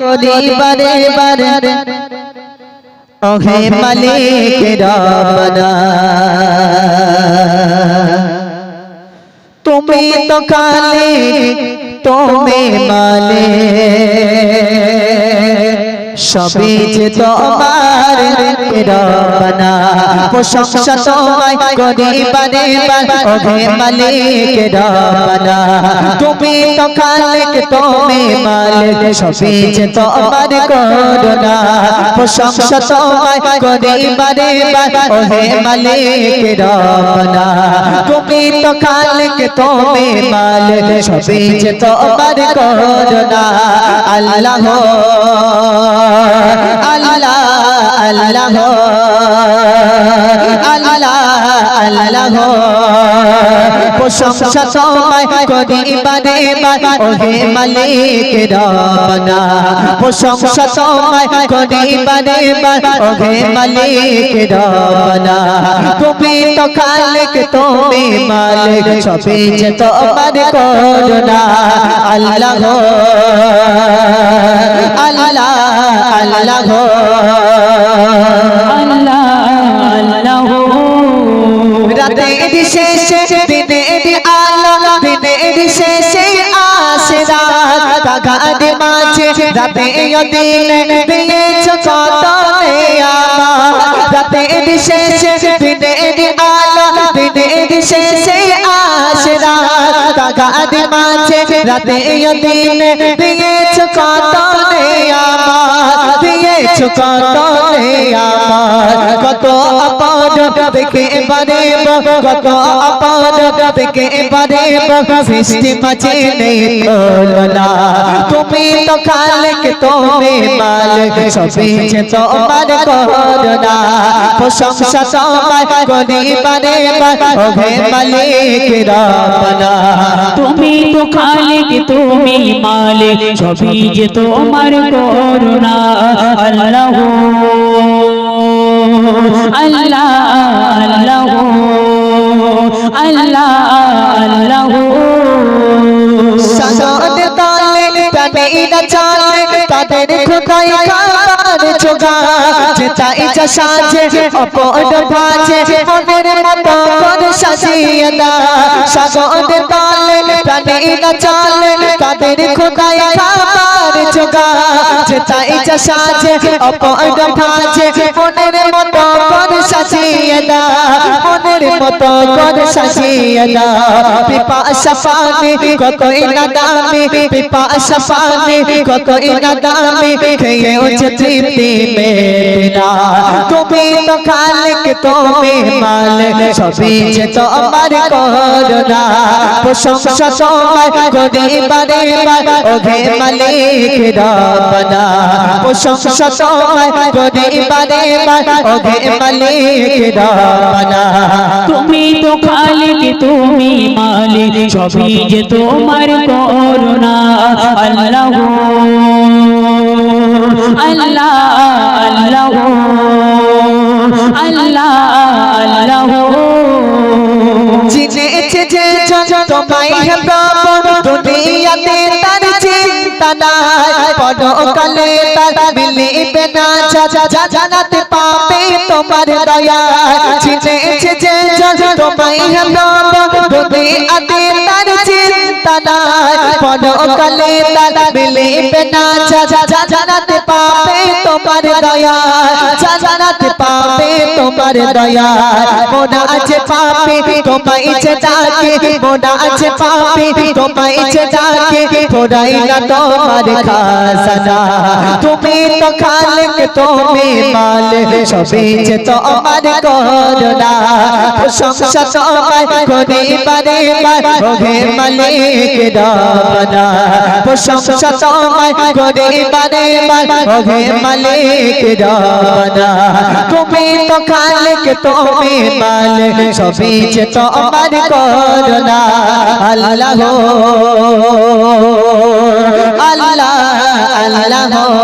করি ওহে মালিক তুমি তো কালে তুমি মালে সবই যে তোমার রবনা প্রশংসা তোমায় করি বারে বারে ওহে মালিক রবনা তুমি তো খালিক, তুমি মালিক, সবই যে তোমার করুণা। প্রশংসা তোমায় করি বারে বারে ওহে মালিক রবনা তুমি তো খালিক, তুমি মালিক, সবই যে তোমার করুণা। আল্লাহ প্রশংসা তোমায় করি বারে বারে ওহে মালিক রবনা প্রশংসা তোমায় করি বারে বারে ওহে মালিক রবনা তুমি তো খালিক, তুমি মালিক সবই যে তোমার করুণা। আল্লাহ আল্লাহ আল্লাহ শেষে দিনের আলো দিনের শেষে আসে রাত কাগার মাঝে রাতে দিনে দিয়েছ কত রাতের শেষে দিনের আলো দিনের শেষে আসে রাত কাগার মাঝে রাতে দিনে দিয়েছ কত দিয়েছ কত কত অপর দেখে এবারে কত অপর দেখে এবারে সৃষ্টি মাঝে নেই তুমি তো খালেক, তুমি মালিক সবই যে তোমার করুণা। প্রশংসা তোমার করি বারে বারে ওহে মালিক রবনা তুমি তো খালিক, তুমি মালিক সবই যে তোমার করুণা। আল্লাহ আল্লাহ আল্লাহ আল্লাহ। আল্লাহ সাজাতে তালে তাদের খোদাই খাবার জোগা যেটা ইচ্ছা সাজে অপর ভাজে, মনের মতো করে সাজিয়ে দা সাজাতে তালে প্রাণীরা চালে, তাদের খোদাই খাবার জোগা যেটা ইচ্ছা সাজে অপর ভাজে, মনের মতো করে সাজিয়ে দা মনের মতো করে সাজিয়ে দা পিপাসা পানি না দামি, পিপাসা পানি, কতই না দামি খেয়ে উঠে তৃপ্তি তুমি তো খালিক, তুমি মালিক, সবই যে তোমার করুণা। প্রশংসা তোমায় করি বারে বারে, ওহে মালিক রবনা প্রশংসা তোমায় করি বারে বারে, ওহে মালিক রবনা তুমি তো খালিক, তুমি মালিক, সবই যে তোমার করুণা। আল্লাহ। আল্লাহ আল্লাহ আল্লাহ আল্লাহ জিনেছে যে তোমায় হে প্রভু দুনিয়াতে তার চিন্তা নাই পরকালে তার মিলিবে না যা যা জানাতে পাবে তোমার দয়া জিনেছে যে তোমায় হে প্রভু দুনিয়াতে তার তোমার দয়া যা জানাতে পাবে তোমার দয়া। মোনা আছে পাপে তোমায় যে ডাকে মোনা আছে পাপে তোমায় যে ডাকে থোড়াই না তোমার খাসানা তুমি তো খালিক, তুমি মালিক সবই যে তোমার করুণা প্রশংসা তোমায় করি বারে বারে মালিক রবনা প্রশংসা তোমায় করি বারে বারে মালিক রবনা তুমি তো খালেক তুমি মালিক সবই যে তোমার করুণা। আল্লাহ আল্লাহ আল্লাহ।